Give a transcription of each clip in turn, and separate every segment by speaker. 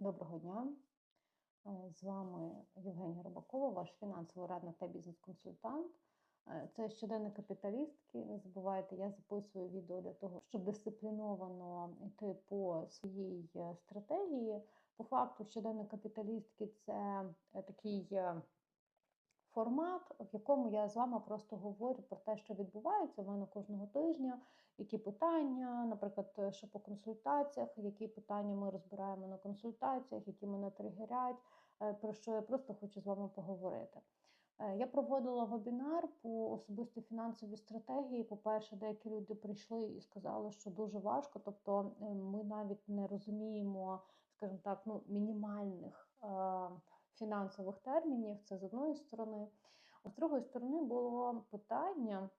Speaker 1: Доброго дня. Е, З вами Євгенія Рибакова, ваш фінансовий радник та бізнес-консультант. Е, Це щоденник капіталістки. Не забувайте, я записую відео для того, щоб дисципліновано йти по своїй е, стратегії. По факту, щоденник капіталістки це такий формат, в якому я з вами просто говорю про те, що відбувається у мене кожного тижня, які питання, наприклад, е, що по консультаціях, які питання ми розбираємо на консультаціях, які мене тригерять, е, про що я просто хочу з вами поговорити. Е, Я проводила вебінар по особистій фінансовій стратегії. По-перше, деякі люди прийшли і сказали, що дуже важко, тобто ми навіть не розуміємо, скажімо так, ну, мінімальних фінансових термінів. Це з одної сторони. А з другої сторони було питання,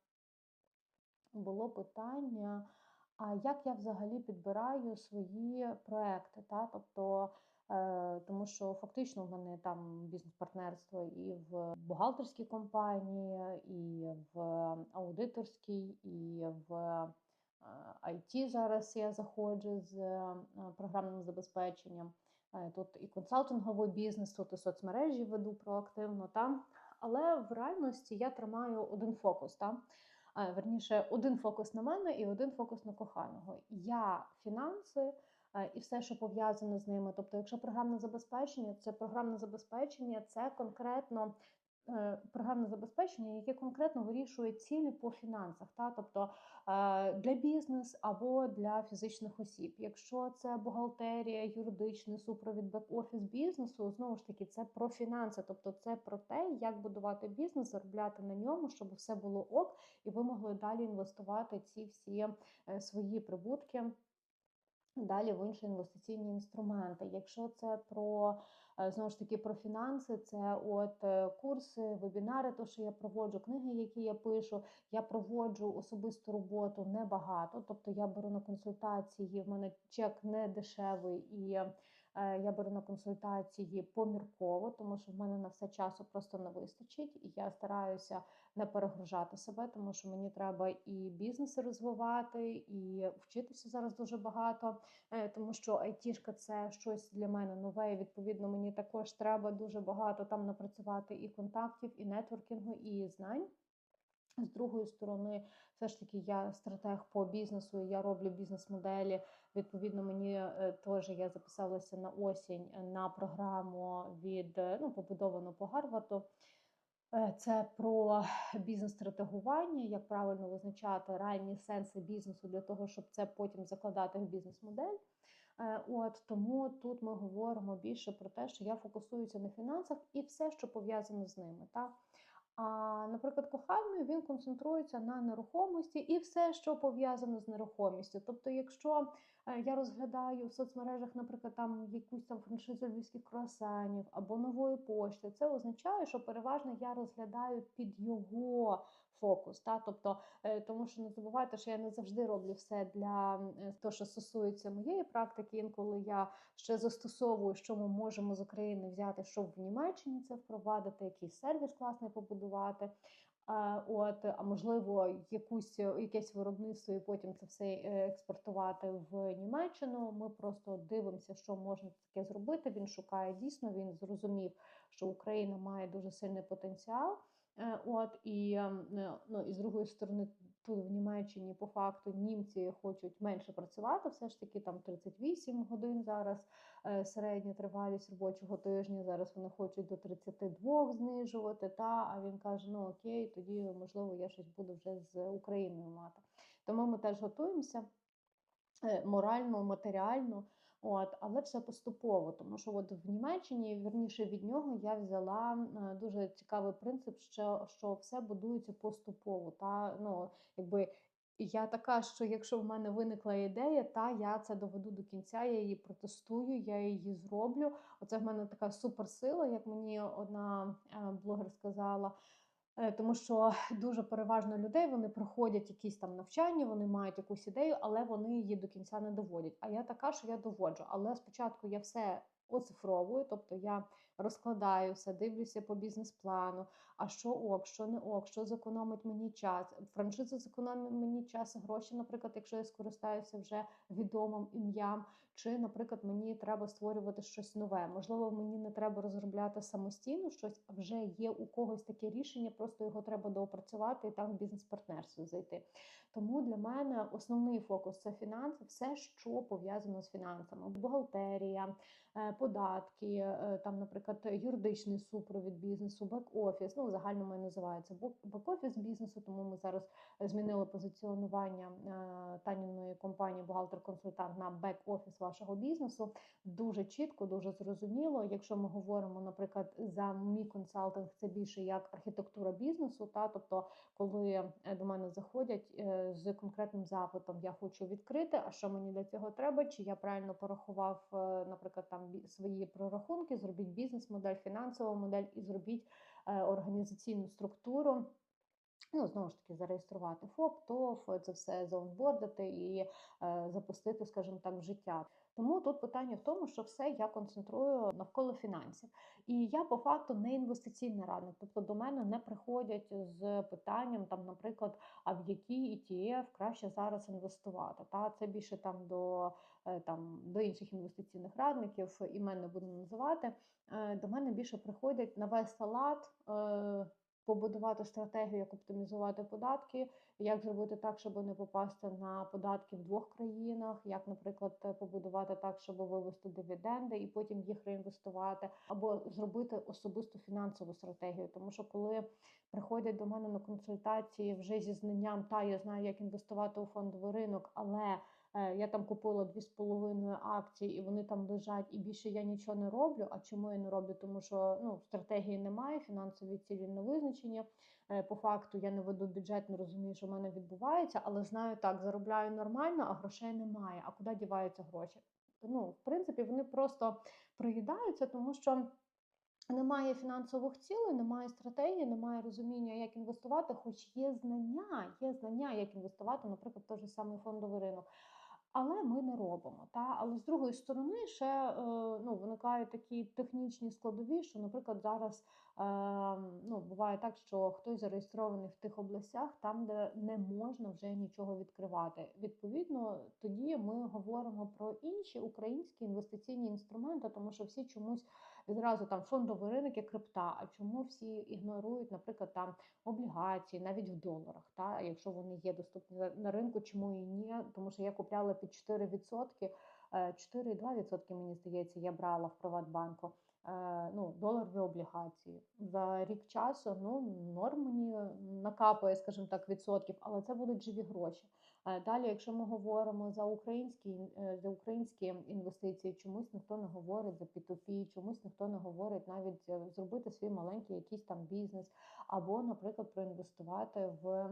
Speaker 1: було питання, а як я взагалі підбираю свої проекти? Та? Тобто, е, тому що фактично в мене там бізнес-партнерство і в бухгалтерській компанії, і в аудиторській, і в е, IT зараз я заходжу з е, програмним забезпеченням. Е, Тут і консалтинговий бізнес, тут і соцмережі веду проактивно. Та? Але в реальності я тримаю один фокус. Та? Е, Верніше, один фокус на мене і один фокус на коханого. Я фінанси е, і все, що пов'язане з ними. Тобто, якщо програмне забезпечення, це програмне забезпечення, це конкретно програмне забезпечення, яке конкретно вирішує цілі по фінансах, та тобто е, для бізнес або для фізичних осіб. Якщо це бухгалтерія, юридичний супровід бек-офіс бізнесу, знову ж таки, це про фінанси, тобто це про те, як будувати бізнес, заробляти на ньому, щоб все було ок, і ви могли далі інвестувати ці всі е, свої прибутки. Далі в інші інвестиційні інструменти. Якщо це про е, знову ж таки про фінанси, це от е, курси, вебінари, то що я проводжу, книги, які я пишу. Я проводжу особисту роботу небагато. Тобто я беру на консультації. В мене чек не дешевий, і е, я беру на консультації помірково, тому що в мене на все часу просто не вистачить. І я стараюся не перегружати себе, тому що мені треба і бізнес розвивати, і вчитися зараз дуже багато, е, тому що айтішка це щось для мене нове. і Відповідно, мені також треба дуже багато там напрацювати і контактів, і нетворкінгу, і знань. З другої сторони, все ж таки, я стратег по бізнесу, я роблю бізнес-моделі. Відповідно, мені е, теж я записалася на осінь на програму від е, ну, побудовану по Гарварду. Е, Це про бізнес-стратегування, як правильно визначати реальні сенси бізнесу для того, щоб це потім закладати в бізнес-модель. Е, От тому тут ми говоримо більше про те, що я фокусуюся на фінансах і все, що пов'язано з ними. Та? А, наприклад, кохальний він концентрується на нерухомості і все, що пов'язано з нерухомістю. Тобто, якщо е, я розглядаю в соцмережах, наприклад, там якусь там франшизу львівських круасанів або нової пошти, це означає, що переважно я розглядаю під його фокус. Та? Тобто, е, тому що не забувайте, що я не завжди роблю все для е, того, що стосується моєї практики. Інколи я ще застосовую, що ми можемо з України взяти, щоб в Німеччині це впровадити, якийсь сервіс класний побудувати. От, а можливо, якусь якесь виробництво, і потім це все е, експортувати в Німеччину. Ми просто дивимося, що можна таке зробити. Він шукає дійсно. Він зрозумів, що Україна має дуже сильний потенціал. Е, От і ем, е, ну і з другої сторони, тут в Німеччині по факту німці хочуть менше працювати. Все ж таки там 38 годин зараз е, середня тривалість робочого тижня. Зараз вони хочуть до 32 знижувати. Та а він каже: ну окей, тоді можливо я щось буду вже з Україною мати. Тому ми теж готуємося морально, матеріально. От, але все поступово, тому що от в Німеччині, вірніше від нього, я взяла е, дуже цікавий принцип, що, що все будується поступово. Та ну якби я така, що якщо в мене виникла ідея, та я це доведу до кінця, я її протестую, я її зроблю. Оце в мене така суперсила, як мені одна е, блогер сказала. Е, Тому що дуже переважно людей вони проходять якісь там навчання, вони мають якусь ідею, але вони її до кінця не доводять. А я така, що я доводжу. Але спочатку я все оцифровую, тобто я розкладаю все, дивлюся по бізнес-плану, а що ок, що не ок, що зекономить мені час. Франшиза зекономить мені час гроші, наприклад, якщо я скористаюся вже відомим ім'ям, чи, наприклад, мені треба створювати щось нове. Можливо, мені не треба розробляти самостійно щось, а вже є у когось таке рішення, просто його треба доопрацювати і там в бізнес-партнерство зайти. Тому для мене основний фокус це фінанси, все, що пов'язано з фінансами, бухгалтерія, е, податки, е, там, наприклад, юридичний супровід бізнесу, бек-офіс. Ну, в загальному і називається бек-офіс бізнесу. Тому ми зараз змінили позиціонування е, Таніної компанії бухгалтер-консультант на бек-офіс вашого бізнесу. Дуже чітко, дуже зрозуміло. Якщо ми говоримо, наприклад, за мій консалтинг, це більше як архітектура бізнесу, та тобто, коли до мене заходять з конкретним запитом, я хочу відкрити, а що мені для цього треба? Чи я правильно порахував, е, наприклад, там свої прорахунки, зробіть бізнес-модель, фінансову модель і зробіть е, організаційну структуру. Ну, знову ж таки, зареєструвати ФОП, ТОФ, це все заонбордити і е, запустити, скажімо так, в життя. Тому тут питання в тому, що все я концентрую навколо фінансів. І я по факту не інвестиційний радник. Тобто до мене не приходять з питанням, там, наприклад, а в який ETF краще зараз інвестувати. Та Це більше там до е, там, до інших інвестиційних радників, імен не буду називати. Е, до мене більше приходять на весь салат побудувати стратегію, як оптимізувати податки, як зробити так, щоб не попасти на податки в двох країнах, як, наприклад, побудувати так, щоб вивести дивіденди і потім їх реінвестувати, або зробити особисту фінансову стратегію. Тому що коли приходять до мене на консультації вже зі знанням, та я знаю, як інвестувати у фондовий ринок, але Е, я там купила дві з половиною акції, і вони там лежать, і більше я нічого не роблю. А чому я не роблю? Тому що ну, стратегії немає, фінансові цілі не визначені. Е, по факту я не веду бюджет, не розумію, що в мене відбувається, але знаю так, заробляю нормально, а грошей немає. А куди діваються гроші? Ну, в принципі, вони просто приїдаються, тому що. Немає фінансових цілей, немає стратегії, немає розуміння, як інвестувати, хоч є знання, є знання, як інвестувати, наприклад, той же самий фондовий ринок. Але ми не робимо. Та? Але з другої сторони, ще е, ну, виникають такі технічні складові, що, наприклад, зараз ну, буває так, що хтось зареєстрований в тих областях, там, де не можна вже нічого відкривати. Відповідно, тоді ми говоримо про інші українські інвестиційні інструменти, тому що всі чомусь відразу там фондовий ринок і крипта. А чому всі ігнорують, наприклад, там облігації, навіть в доларах, та якщо вони є доступні на ринку, чому і ні? Тому що я купляла під 4%, 4,2%, е, мені здається, я брала в Приватбанку. Е, ну, доларові облігації за рік часу. Ну норм мені накапає, скажімо так, відсотків, але це будуть живі гроші. Е, далі, якщо ми говоримо за українські за українські інвестиції, чомусь ніхто не говорить за P2P, чомусь ніхто не говорить навіть зробити свій маленький якийсь там бізнес, або, наприклад, проінвестувати в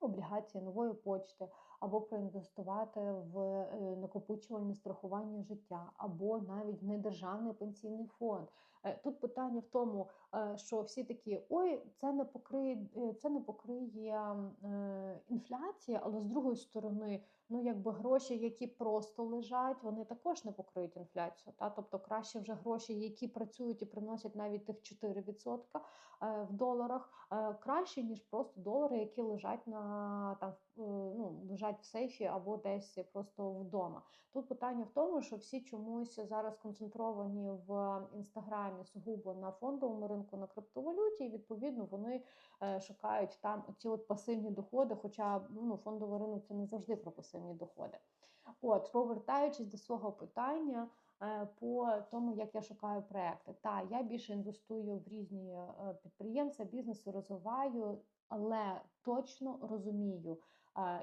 Speaker 1: облігації нової почти, або проінвестувати в е, накопичувальне страхування життя, або навіть в недержавний пенсійний фонд. Е, тут питання в тому, е, що всі такі ой, це не покриє, це не покриє інфляція, але з другої сторони, ну якби гроші, які просто лежать, вони також не покриють інфляцію. Та? Тобто краще вже гроші, які працюють і приносять навіть тих 4% в доларах, краще ніж просто долари, які лежать на там е, ну, лежать в сейфі або десь просто вдома. Тут питання в тому, що всі чомусь зараз концентровані в інстаграмі сугубо на фондовому ринку на криптовалюті, і відповідно вони е, шукають там ці от пасивні доходи. Хоча ну, фондовий ринок це не завжди про пасивні доходи. От, повертаючись до свого питання. Е, по тому, як я шукаю проекти, та я більше інвестую в різні підприємства, бізнесу розвиваю але точно розумію,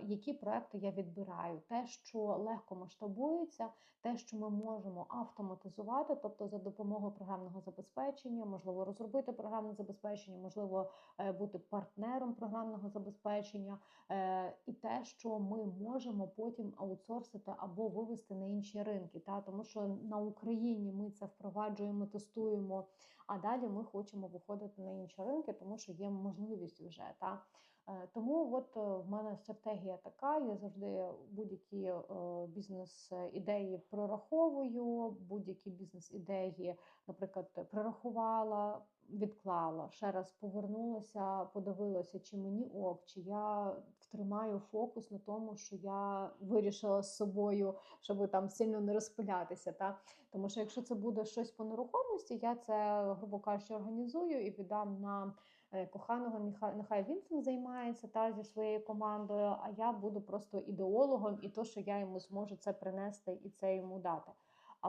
Speaker 1: які проекти я відбираю. Те, що легко масштабується, те, що ми можемо автоматизувати, тобто за допомогою програмного забезпечення, можливо, розробити програмне забезпечення, можливо, е, бути партнером програмного забезпечення, е, і те, що ми можемо потім аутсорсити або вивести на інші ринки. Та? Тому що на Україні ми це впроваджуємо, тестуємо, а далі ми хочемо виходити на інші ринки, тому що є можливість вже. Та? Е, Тому от е, в мене стратегія така: я завжди будь-які е, бізнес-ідеї прораховую, будь-які бізнес-ідеї, наприклад, прорахувала, відклала, ще раз повернулася, подивилася, чи мені ок, чи я втримаю фокус на тому, що я вирішила з собою, щоб там сильно не розпилятися. Та? Тому що якщо це буде щось по нерухомості, я це, грубо кажучи, організую і віддам на е, коханого, нехай, нехай він цим займається та зі своєю командою, а я буду просто ідеологом, і то, що я йому зможу це принести і це йому дати.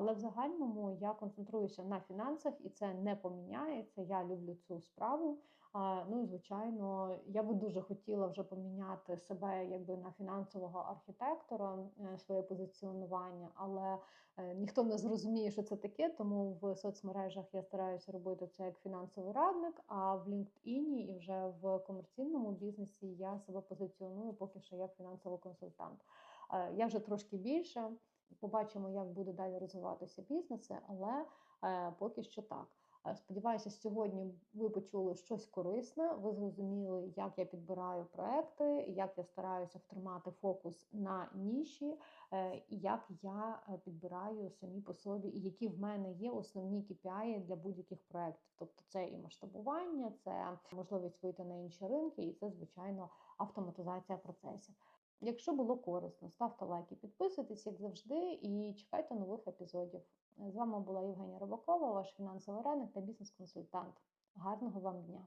Speaker 1: Але в загальному я концентруюся на фінансах, і це не поміняється. Я люблю цю справу. Ну і звичайно, я би дуже хотіла вже поміняти себе якби на фінансового архітектора, е, своє позиціонування, але е, ніхто не зрозуміє, що це таке. Тому в соцмережах я стараюся робити це як фінансовий радник. А в LinkedIn і вже в комерційному бізнесі я себе позиціоную поки що як фінансовий консультант. Е, Я вже трошки більше. Побачимо, як буде далі розвиватися бізнес, але е, поки що так. Е, Сподіваюся, сьогодні ви почули щось корисне. Ви зрозуміли, як я підбираю проекти, як я стараюся втримати фокус на ніші, е, як я е, підбираю самі по собі, і які в мене є основні KPI для будь-яких проєктів. Тобто це і масштабування, це можливість вийти на інші ринки, і це, звичайно, автоматизація процесів. Якщо було корисно, ставте лайки, підписуйтесь, як завжди, і чекайте нових епізодів. З вами була Євгенія Рибакова, ваш фінансовий радник та бізнес-консультант. Гарного вам дня!